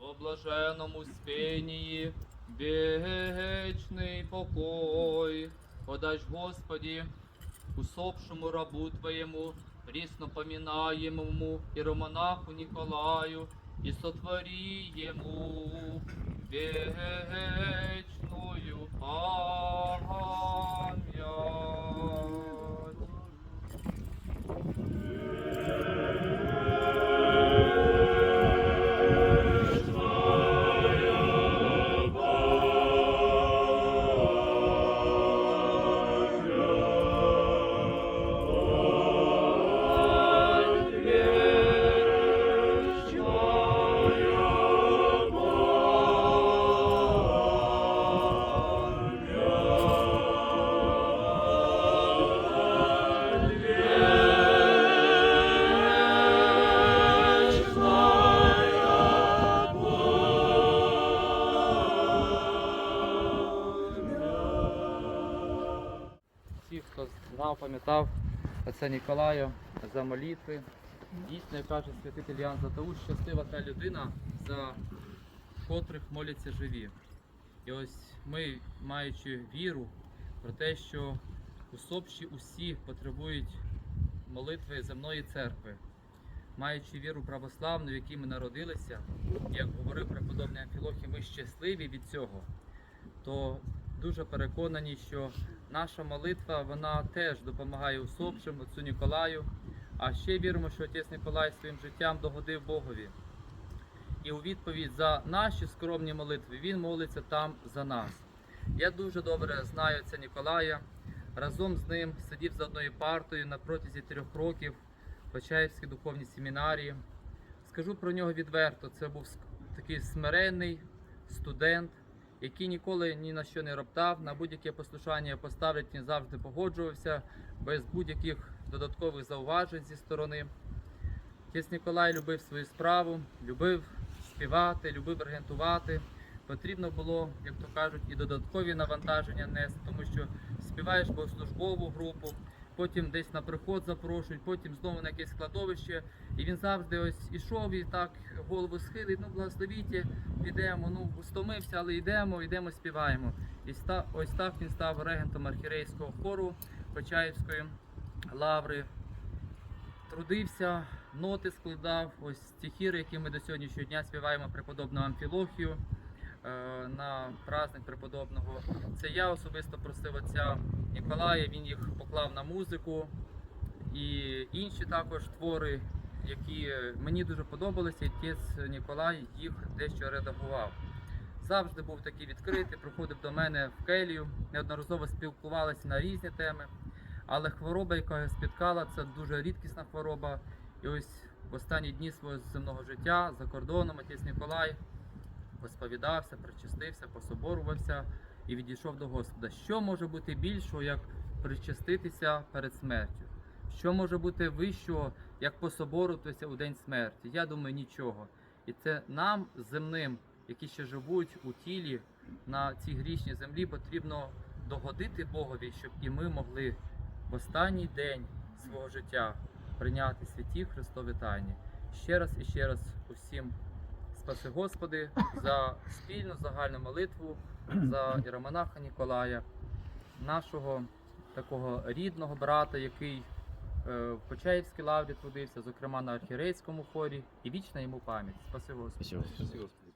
во блаженому спінії, вічний покой. Подач, Господі, усопшому рабу Твоєму, прісно і романаху Ніколаю, і сотворі йому вечную пам'ять. Всі, хто знав, пам'ятав отця Ніколая за молитви. Дійсно, як каже святитель Ян Златоуст, щаслива та людина, за котрих моляться живі. І ось ми, маючи віру про те, що усопші усі потребують молитви земної церкви, маючи віру православну, в якій ми народилися, як говорив преподобний Амфілохій, ми щасливі від цього, то дуже переконані, що наша молитва вона теж допомагає усопшим, отцю Ніколаю. А ще віримо, що отець Ніколай своїм життям догодив Богові. І у відповідь за наші скромні молитви він молиться там за нас. Я дуже добре знаю отця Ніколая. Разом з ним сидів за одною партою на протязі трьох років в Почаївській духовній семінарії. Скажу про нього відверто: це був такий смиренний студент, який ніколи ні на що не роптав, на будь-яке послушання поставлять, він завжди погоджувався без будь-яких додаткових зауважень зі сторони. Отець Ніколай любив свою справу, любив співати, любив регентувати. Потрібно було, як то кажуть, і додаткові навантаження нести, тому що співаєш богослужбову групу, потім десь на приход запрошують, потім знову на якесь складовище. І він завжди ось ішов і так голову схилить, ну благословіть, підемо. Ну стомився, але йдемо, йдемо, співаємо. І ста, ось так він став регентом архірейського хору Почаївської лаври. Трудився, ноти складав, ось стихіри, які ми до сьогоднішнього дня співаємо преподобного Амфілохію на праздник преподобного. Це я особисто просив отця Ніколая, він їх поклав на музику. І інші також твори, які е, мені дуже подобалися, і отець Ніколай їх дещо редагував. Завжди був такий відкритий, приходив до мене в келію, неодноразово спілкувалися на різні теми. Але хвороба, яка його спіткала, це дуже рідкісна хвороба. І ось в останні дні свого земного життя за кордоном отець Ніколай посповідався, причастився, пособорувався і відійшов до Господа. Що може бути більшого, як причаститися перед смертю? Що може бути вищого, як пособоруватися у день смерті? Я думаю, нічого. І це нам, земним, які ще живуть у тілі на цій грішній землі, потрібно догодити Богові, щоб і ми могли в останній день свого життя прийняти святі Христові тайні. Ще раз і ще раз усім спаси Господи за спільну загальну молитву за Іромонаха Ніколая, нашого такого рідного брата, який е, в Почаївській лаврі трудився, зокрема на архірейському хорі, і вічна йому пам'ять. Спаси Господи. Спасибо, Господи.